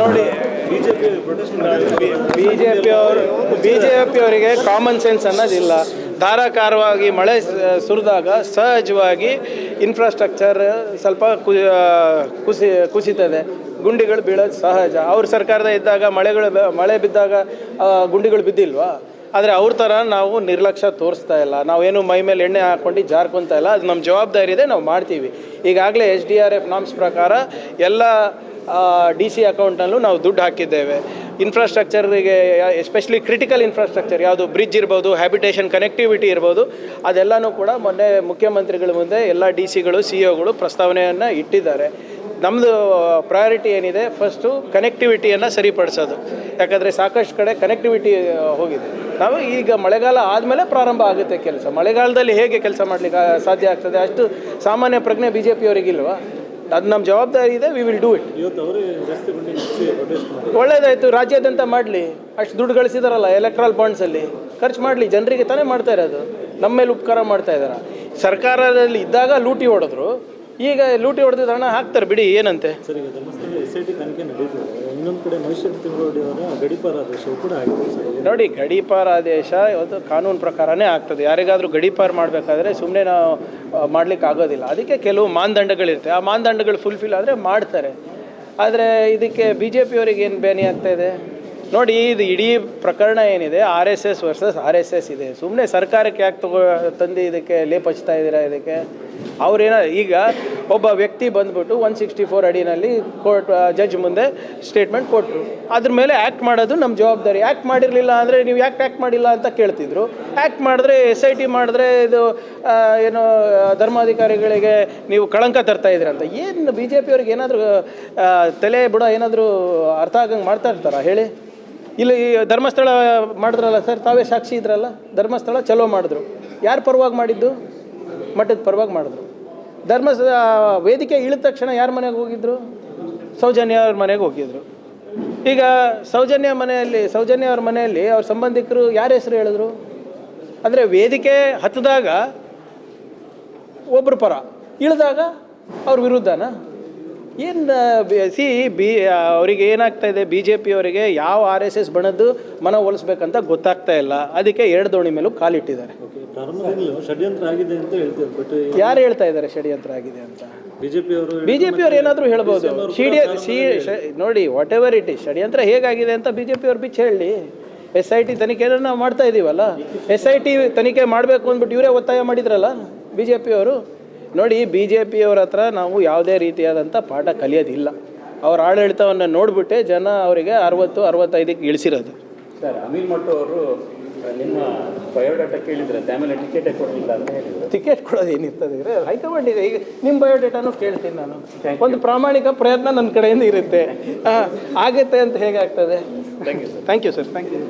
ನೋಡಿ B J ಪಿಯವರು B J ಪಿಯವರಿಗೆ ಕಾಮನ್ ಸೆನ್ಸ್ ಅನ್ನೋದಿಲ್ಲ. ಧಾರಾಕಾರವಾಗಿ ಮಳೆ ಸುರಿದಾಗ ಸಹಜವಾಗಿ ಇನ್ಫ್ರಾಸ್ಟ್ರಕ್ಚರ್ ಸ್ವಲ್ಪ ಕುಸಿ ಕುಸಿತದೆ. ಗುಂಡಿಗಳು ಬೀಳೋದು ಸಹಜ. ಅವ್ರ ಸರ್ಕಾರದ ಇದ್ದಾಗ ಮಳೆಗಳು ಮಳೆ ಬಿದ್ದಾಗ ಗುಂಡಿಗಳು ಬಿದ್ದಿಲ್ವಾ? ಆದರೆ ಅವ್ರ ಥರ ನಾವು ನಿರ್ಲಕ್ಷ್ಯ ತೋರಿಸ್ತಾ ಇಲ್ಲ. ನಾವೇನು ಮೈ ಮೇಲೆ ಎಣ್ಣೆ ಹಾಕ್ಕೊಂಡು ಜಾರ್ಕೊತಾ ಇಲ್ಲ. ಅದು ನಮ್ಮ ಜವಾಬ್ದಾರಿ ಇದೆ ನಾವು ಮಾಡ್ತೀವಿ. ಈಗಾಗಲೇ H D R F norms ಪ್ರಕಾರ ಎಲ್ಲ ಡಿ ಸಿ ಅಕೌಂಟಲ್ಲೂ ನಾವು ದುಡ್ಡು ಹಾಕಿದ್ದೇವೆ. ಇನ್ಫ್ರಾಸ್ಟ್ರಕ್ಚರ್ಗೆ ಎಸ್ಪೆಷಲಿ ಕ್ರಿಟಿಕಲ್ ಇನ್ಫ್ರಾಸ್ಟ್ರಕ್ಚರ್ ಯಾವುದು ಬ್ರಿಡ್ಜ್ ಇರ್ಬೋದು ಹ್ಯಾಬಿಟೇಷನ್ ಕನೆಕ್ಟಿವಿಟಿ ಇರ್ಬೋದು, ಅದೆಲ್ಲನೂ ಕೂಡ ಮೊನ್ನೆ ಮುಖ್ಯಮಂತ್ರಿಗಳ ಮುಂದೆ ಎಲ್ಲ ಡಿ ಸಿಗಳು, ಸಿ ಒಗಳು ಪ್ರಸ್ತಾವನೆಯನ್ನು ಇಟ್ಟಿದ್ದಾರೆ. ನಮ್ಮದು ಪ್ರಯಾರಿಟಿ ಏನಿದೆ? ಫಸ್ಟು ಕನೆಕ್ಟಿವಿಟಿಯನ್ನು ಸರಿಪಡಿಸೋದು. ಯಾಕಂದರೆ ಸಾಕಷ್ಟು ಕಡೆ ಕನೆಕ್ಟಿವಿಟಿ ಹೋಗಿದೆ. ನಾವು ಈಗ ಮಳೆಗಾಲ ಆದಮೇಲೆ ಪ್ರಾರಂಭ ಆಗುತ್ತೆ ಕೆಲಸ. ಮಳೆಗಾಲದಲ್ಲಿ ಹೇಗೆ ಕೆಲಸ ಮಾಡಲಿಕ್ಕೆ ಸಾಧ್ಯ ಆಗ್ತದೆ? ಅಷ್ಟು ಸಾಮಾನ್ಯ ಪ್ರಜ್ಞೆ ಬಿ ಜೆ ಪಿಯವರಿಗಿಲ್ವಾ ಅದು ನಮ್ಮ ಜವಾಬ್ದಾರಿ ಇದೆ ವಿ ವಿಲ್ ಡೂ ಇಟ್ ಒಳ್ಳೇದಾಯ್ತು ರಾಜ್ಯಾದ್ಯಂತ ಮಾಡಲಿ. ಅಷ್ಟು ದುಡ್ಡು ಗಳಿಸಿದಾರಲ್ಲ ಎಲೆಕ್ಟ್ರಲ್ ಬಾಂಡ್ಸಲ್ಲಿ ಖರ್ಚು ಮಾಡಲಿ ಜನರಿಗೆ ತಾನೇ ಮಾಡ್ತಾ ಇರೋದು. ನಮ್ಮ ಮೇಲೆ ಉಪಕಾರ ಮಾಡ್ತಾ ಇದ್ದಾರೆ ಸರ್ಕಾರದಲ್ಲಿ ಇದ್ದಾಗ ಲೂಟಿ ಹೊಡೆದ್ರು. ಈಗ ಲೂಟಿ ಹೊಡೆದಿದ್ದ ಹಣ ಹಾಕ್ತಾರೆ ಬಿಡಿ ಏನಂತೆ? ಸರ್ ಈಗ ಧರ್ಮಸ್ಥಳ ಎಸ್ ಐ ಟಿ ತನಿಖೆ ನಡೀತಿದೆ. ಇನ್ನೊಂದು ಕಡೆ ಮೈಸೂರು ತಿಂಗಳೋಡಿ ಅವರ ಗಡಿಪಾರ ಕೂಡ ಆಗಿದೆ ಸರ್. ನೋಡಿ ಗಡೀಪಾರ ಆದೇಶ ಇವತ್ತು ಕಾನೂನು ಪ್ರಕಾರನೇ ಆಗ್ತದೆ. ಯಾರಿಗಾದರೂ ಗಡಿಪಾರ ಮಾಡಬೇಕಾದ್ರೆ ಸುಮ್ಮನೆ ನಾವು ಮಾಡ್ಲಿಕ್ಕೆ ಆಗೋದಿಲ್ಲ. ಅದಕ್ಕೆ ಕೆಲವು ಮಾನದಂಡಗಳಿರ್ತವೆ ಆ ಮಾನದಂಡಗಳು ಫುಲ್ಫಿಲ್ ಆದರೆ ಮಾಡ್ತಾರೆ. ಆದರೆ ಇದಕ್ಕೆ ಬಿ ಜೆ ಪಿಯವರಿಗೆ ಏನು ಬೇನಿ ಆಗ್ತಾ ಇದೆ? ನೋಡಿ ಇದು ಇಡೀ ಪ್ರಕರಣ ಏನಿದೆ? R S S versus R S S ಇದೆ. ಸುಮ್ಮನೆ ಸರ್ಕಾರಕ್ಕೆ ಯಾಕೆ ತಗೋ ತಂದು ಇದಕ್ಕೆ ಲೇಪ್ ಹಚ್ತಾ ಇದ್ದೀರಾ ಇದಕ್ಕೆ? ಅವ್ರೇನ ಈಗ ಒಬ್ಬ ವ್ಯಕ್ತಿ ಬಂದ್ಬಿಟ್ಟು ಒನ್ ಸಿಕ್ಸ್ಟಿ ಫೋರ್ ಅಡಿನಲ್ಲಿ ಕೋರ್ಟ್ ಜಡ್ಜ್ ಮುಂದೆ ಸ್ಟೇಟ್ಮೆಂಟ್ ಕೊಟ್ಟರು ಅದ್ರ ಮೇಲೆ ಆ್ಯಕ್ಟ್ ಮಾಡೋದು ನಮ್ಮ ಜವಾಬ್ದಾರಿ. ಆ್ಯಕ್ಟ್ ಮಾಡಿರಲಿಲ್ಲ ಅಂದರೆ ನೀವು ಯಾಕೆ ಆ್ಯಕ್ಟ್ ಮಾಡಿಲ್ಲ ಅಂತ ಕೇಳ್ತಿದ್ರು. ಆ್ಯಕ್ಟ್ ಮಾಡಿದ್ರೆ ಎಸ್ ಐ ಟಿ ಮಾಡಿದ್ರೆ ಇದು ಏನು ಧರ್ಮಾಧಿಕಾರಿಗಳಿಗೆ ನೀವು ಕಳಂಕ ತರ್ತಾ ಇದ್ದೀರ ಅಂತ. ಏನು ಬಿ ಜೆ ಪಿಯವ್ರಿಗೆ ಏನಾದರೂ ತಲೆ, ಬುಡ ಏನಾದರೂ ಅರ್ಥ ಆಗಂಗೆ ಮಾಡ್ತಾ ಇರ್ತಾರ? ಹೇಳಿ. ಇಲ್ಲಿ ಧರ್ಮಸ್ಥಳ ಮಾಡಿದ್ರಲ್ಲ ಸರ್, ತಾವೇ ಸಾಕ್ಷಿ ಇದ್ರಲ್ಲ? ಧರ್ಮಸ್ಥಳ ಚಲೋ ಮಾಡಿದ್ರು. ಯಾರು ಪರವಾಗಿ ಮಾಡಿದ್ದು? ಮಠದ ಪರವಾಗಿ ಮಾಡಿದ್ರು. ಧರ್ಮ ವೇದಿಕೆ ಇಳಿದ ತಕ್ಷಣ ಯಾರ ಮನೆಗೆ ಹೋಗಿದ್ರು? ಸೌಜನ್ಯ ಅವ್ರ ಮನೆಗೆ ಹೋಗಿದ್ರು. ಈಗ ಸೌಜನ್ಯ ಮನೆಯಲ್ಲಿ, ಸೌಜನ್ಯ ಅವ್ರ ಮನೆಯಲ್ಲಿ ಅವ್ರ ಸಂಬಂಧಿಕರು ಯಾರ ಹೆಸರು ಹೇಳಿದ್ರು? ಅಂದರೆ ವೇದಿಕೆ ಹತ್ತಿದಾಗ ಒಬ್ಬರು ಪರ, ಇಳಿದಾಗ ಅವ್ರ ವಿರುದ್ಧನಾ? ಏನು ಸಿ ಬಿ ಅವರಿಗೆ ಏನಾಗ್ತಾ ಇದೆ? ಬಿ ಜೆ ಪಿಯವರಿಗೆ ಯಾವ ಆರ್ ಎಸ್ ಎಸ್ ಬಣದ್ದು ಮನ ಹೋಲಿಸ್ಬೇಕಂತ ಗೊತ್ತಾಗ್ತಾ ಇಲ್ಲ. ಅದಕ್ಕೆ ಎರಡು ದೋಣಿ ಮೇಲೂ ಕಾಲಿಟ್ಟಿದ್ದಾರೆ. ಷಡ್ಯಂತ್ರ ಆಗಿದೆ ಅಂತ ಹೇಳ್ತಾರೆ ಬಟ್ ಯಾರು ಹೇಳ್ತಾ ಇದ್ದಾರೆ ಷಡ್ಯಂತ್ರ ಆಗಿದೆ ಅಂತ? ಜೆ ಪಿಯವ್ರು ಏನಾದರೂ ಹೇಳ್ಬೋದು. ಸಿ ಡಿ ಸಿ ನೋಡಿ ವಾಟ್ ಎವರ್ ಇಟ್ ಇಸ್ ಷಡ್ಯಂತ್ರ ಹೇಗಾಗಿದೆ ಅಂತ ಬಿ ಜೆ ಪಿಯವ್ರ ಬಿಚ್ಚ ಹೇಳಿ. ಎಸ್ ಐ ಟಿ ತನಿಖೆನ ನಾವು ಮಾಡ್ತಾ ಇದ್ದೀವಲ್ಲ ಎಸ್ ಐ ಟಿ ತನಿಖೆ ಮಾಡಬೇಕು ಅಂದ್ಬಿಟ್ಟು ಇವರೇ ಒತ್ತಾಯ ಮಾಡಿದ್ರಲ್ಲ ಬಿ ಜೆ ಪಿಯವರು ನೋಡಿ ಬಿ ಜೆ ಪಿಯವ್ರ ಹತ್ರ ನಾವು ಯಾವುದೇ ರೀತಿಯಾದಂಥ ಪಾಠ ಕಲಿಯೋದಿಲ್ಲ. ಅವ್ರ ಆಡಳಿತವನ್ನು ನೋಡಿಬಿಟ್ಟೆ ಜನ ಅವರಿಗೆ ಅರವತ್ತು ಅರವತ್ತೈದಕ್ಕೆ ಇಳಿಸಿರೋದು. ಸರ್ ಅನಿಲ್ ಮಟ್ಟು ಅವರು ನಿಮ್ಮ ಬಯೋಡಾಟಾ ಕೇಳಿದ್ರಂತೆ ಆಮೇಲೆ ಟಿಕೆಟೇ ಕೊಡಲಿಲ್ಲ ಅಂತ ಹೇಳಿದ್ರು. ಟಿಕೆಟ್ ಕೊಡೋದು ಏನಿರ್ತದೆ ಹೈಕಮಾಂಡ್ ಇದೆ. ಈಗ ನಿಮ್ಮ ಬಯೋಡೇಟಾನು ಕೇಳ್ತೀನಿ ನಾನು. ಒಂದು ಪ್ರಾಮಾಣಿಕ ಪ್ರಯತ್ನ ನನ್ನ ಕಡೆಯಿಂದ ಇರುತ್ತೆ. ಆಗುತ್ತೆ ಅಂತ ಹೇಗಾಗ್ತದೆ? Thank you sir thank you